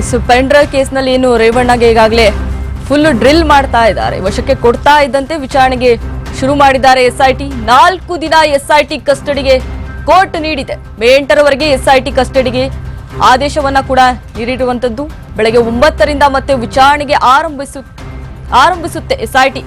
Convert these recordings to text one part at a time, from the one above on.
S pen ಕೇಸ್ನಲ್ಲಿ ಏನು ರೇವಣ್ಣಗೆ ಈಗಾಗಲೇ ಫುಲ್ ಡ್ರಿಲ್ ಮಾಡ್ತಾ ಇದ್ದಾರೆ. ವಶಕ್ಕೆ ಕೊಡ್ತಾ ಇದ್ದಂತೆ ವಿಚಾರಣೆಗೆ ಶುರು ಮಾಡಿದ್ದಾರೆ ಎಸ್ಐಟಿ. ನಾಲ್ಕು ದಿನ ಎಸ್ಐಟಿ ಕಸ್ಟಡಿಗೆ ಕೋರ್ಟ್ ನೀಡಿದೆ. ಮೇ ಎಂಟರವರೆಗೆ ಎಸ್ಐಟಿ ಕಸ್ಟಡಿಗೆ ಆದೇಶವನ್ನ ಕೂಡ ನೀಡಿರುವಂತದ್ದು. ಬೆಳಗ್ಗೆ ಒಂಬತ್ತರಿಂದ ಮತ್ತೆ ವಿಚಾರಣೆಗೆ ಆರಂಭಿಸು, ಆರಂಭಿಸುತ್ತೆ ಎಸ್ಐಟಿ.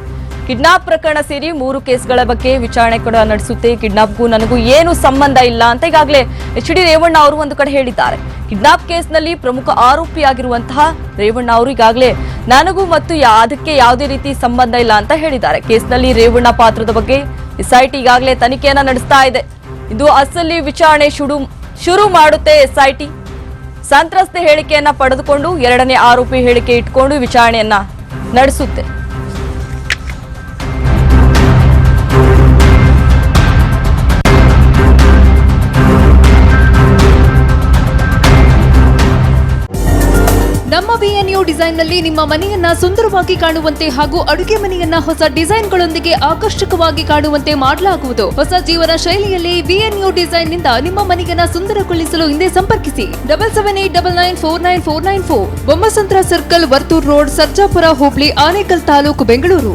ಕಿಡ್ನಾಪ್ ಪ್ರಕರಣ ಸೇರಿ ಮೂರು ಕೇಸ್ಗಳ ಬಗ್ಗೆ ವಿಚಾರಣೆ ಕೂಡ ನಡೆಸುತ್ತೆ. ಕಿಡ್ನಾಪ್ಗೂ ನನಗೂ ಏನು ಸಂಬಂಧ ಇಲ್ಲ ಅಂತ ಈಗಾಗಲೇ ಎಚ್ ಡಿ ರೇವಣ್ಣ ಅವರು ಒಂದು ಕಡೆ ಹೇಳಿದ್ದಾರೆ. ಕಿಡ್ನಾಪ್ ಕೇಸ್ನಲ್ಲಿ ಪ್ರಮುಖ ಆರೋಪಿಯಾಗಿರುವಂತಹ ರೇವಣ್ಣ ಅವರು ಈಗಾಗಲೇ ನನಗೂ ಮತ್ತು ಅದಕ್ಕೆ ಯಾವುದೇ ರೀತಿ ಸಂಬಂಧ ಇಲ್ಲ ಅಂತ ಹೇಳಿದ್ದಾರೆ. ಕೇಸ್ನಲ್ಲಿ ರೇವಣ್ಣ ಪಾತ್ರದ ಬಗ್ಗೆ ಎಸ್ಐಟಿ ಈಗಾಗಲೇ ತನಿಖೆಯನ್ನ ನಡೆಸ್ತಾ ಇದೆ. ಇದು ಅಸಲಿ ವಿಚಾರಣೆ ಶುರು ಶುರು ಮಾಡುತ್ತೆ ಎಸ್ಐಟಿ. ಸಂತ್ರಸ್ತೆ ಹೇಳಿಕೆಯನ್ನ ಪಡೆದುಕೊಂಡು ಎರಡನೇ ಆರೋಪಿ ಹೇಳಿಕೆ ಇಟ್ಕೊಂಡು ವಿಚಾರಣೆಯನ್ನ ನಡೆಸುತ್ತೆ. ನಮ್ಮ ಬಿಎನ್ಯು ಡಿಸೈನ್ನಲ್ಲಿ ನಿಮ್ಮ ಮನೆಯನ್ನ ಸುಂದರವಾಗಿ ಕಾಣುವಂತೆ ಹಾಗೂ ಅಡುಗೆ ಮನೆಯನ್ನ ಹೊಸ ಡಿಸೈನ್ಗಳೊಂದಿಗೆ ಆಕರ್ಷಕವಾಗಿ ಕಾಣುವಂತೆ ಮಾಡಲಾಗುವುದು. ಹೊಸ ಜೀವನ ಶೈಲಿಯಲ್ಲಿ ಬಿಎನ್ಯು ಡಿಸೈನ್ನಿಂದ ನಿಮ್ಮ ಮನೆಯನ್ನ ಸುಂದರಗೊಳಿಸಲು ಹಿಂದೆ ಸಂಪರ್ಕಿಸಿ. Double seven eight double nine four nine four nine four. Bommasandra circle, Varthur road, Sarjapur, Hubli, Anekal taluk, Bengaluru.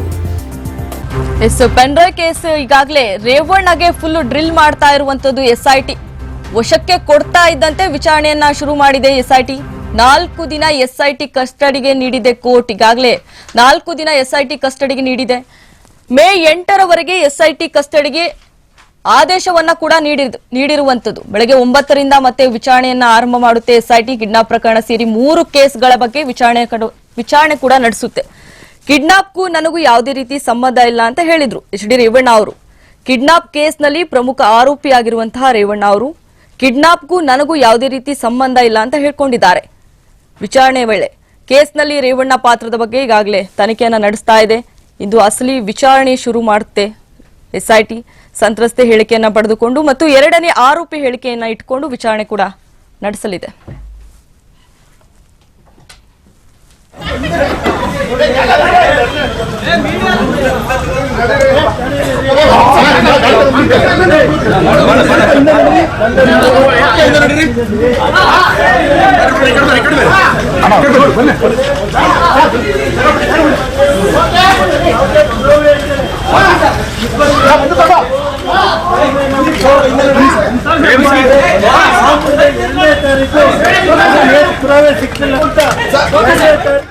S pen drive case ಈಗಾಗಲೇ ರೇವಣ್ಣಗೆ ಫುಲ್ ಡ್ರಿಲ್ ಮಾಡ್ತಾ ಇರುವಂತದ್ದು ಎಸ್ಐಟಿ ವಶಕ್ಕೆ ಕೊಡ್ತಾ ಇದ್ದಂತೆ ವಿಚಾರಣೆಯನ್ನ ಶುರು ಮಾಡಿದೆ ಎಸ್ಐಟಿ ನಾಲ್ಕು ದಿನ ಎಸ್ಐಟಿ ಕಸ್ಟಡಿಗೆ ನೀಡಿದೆ ಕೋರ್ಟ್ ಈಗಾಗಲೇ. ನಾಲ್ಕು ದಿನ ಎಸ್ಐಟಿ ಕಸ್ಟಡಿಗೆ ನೀಡಿದೆ. ಮೇ ಎಂಟರವರೆಗೆ ಎಸ್ಐಟಿ ಕಸ್ಟಡಿಗೆ ಆದೇಶವನ್ನ ಕೂಡ ನೀಡಿರುವಂತದ್ದು ಬೆಳಗ್ಗೆ ಒಂಬತ್ತರಿಂದ ಮತ್ತೆ ವಿಚಾರಣೆಯನ್ನ ಆರಂಭ ಮಾಡುತ್ತೆ ಎಸ್ಐಟಿ. ಕಿಡ್ನಾಪ್ ಪ್ರಕರಣ ಸೇರಿ ಮೂರು ಕೇಸ್ಗಳ ಬಗ್ಗೆ ವಿಚಾರಣೆ ವಿಚಾರಣೆ ಕೂಡ ನಡೆಸುತ್ತೆ. ಕಿಡ್ನಾಪ್ಗೂ ನನಗೂ ಯಾವುದೇ ರೀತಿ ಸಂಬಂಧ ಇಲ್ಲ ಅಂತ ಹೇಳಿದ್ರು ಎಚ್ ಡಿ ರೇವಣ್ಣ ಅವರು. ಕಿಡ್ನಾಪ್ ಕೇಸ್ನಲ್ಲಿ ಪ್ರಮುಖ ಆರೋಪಿಯಾಗಿರುವಂತಹ ರೇವಣ್ಣ ಅವರು, ಕಿಡ್ನಾಪ್ಗೂ ನನಗೂ ಯಾವುದೇ ರೀತಿ ಸಂಬಂಧ ಇಲ್ಲ ಅಂತ ಹೇಳ್ಕೊಂಡಿದ್ದಾರೆ. ವಿಚಾರಣೆ ವೇಳೆ ಕೇಸ್ನಲ್ಲಿ ರೇವಣ್ಣ ಪಾತ್ರದ ಬಗ್ಗೆ ಈಗಾಗಲೇ ತನಿಖೆಯನ್ನು ನಡೆಸ್ತಾ ಇದೆ. ಇಂದು ಅಸಲಿ ವಿಚಾರಣೆ ಶುರು ಮಾಡುತ್ತೆ ಎಸ್ಐಟಿ. ಸಂತ್ರಸ್ತೆ ಹೇಳಿಕೆಯನ್ನು ಪಡೆದುಕೊಂಡು ಮತ್ತು ಎರಡನೇ ಆರೋಪಿ ಹೇಳಿಕೆಯನ್ನು ಇಟ್ಕೊಂಡು ವಿಚಾರಣೆ ಕೂಡ ನಡೆಸಲಿದೆ. ಪುರಾವೆ ಸಿಕ್ಕಿಲ್ಲ ಅಂತ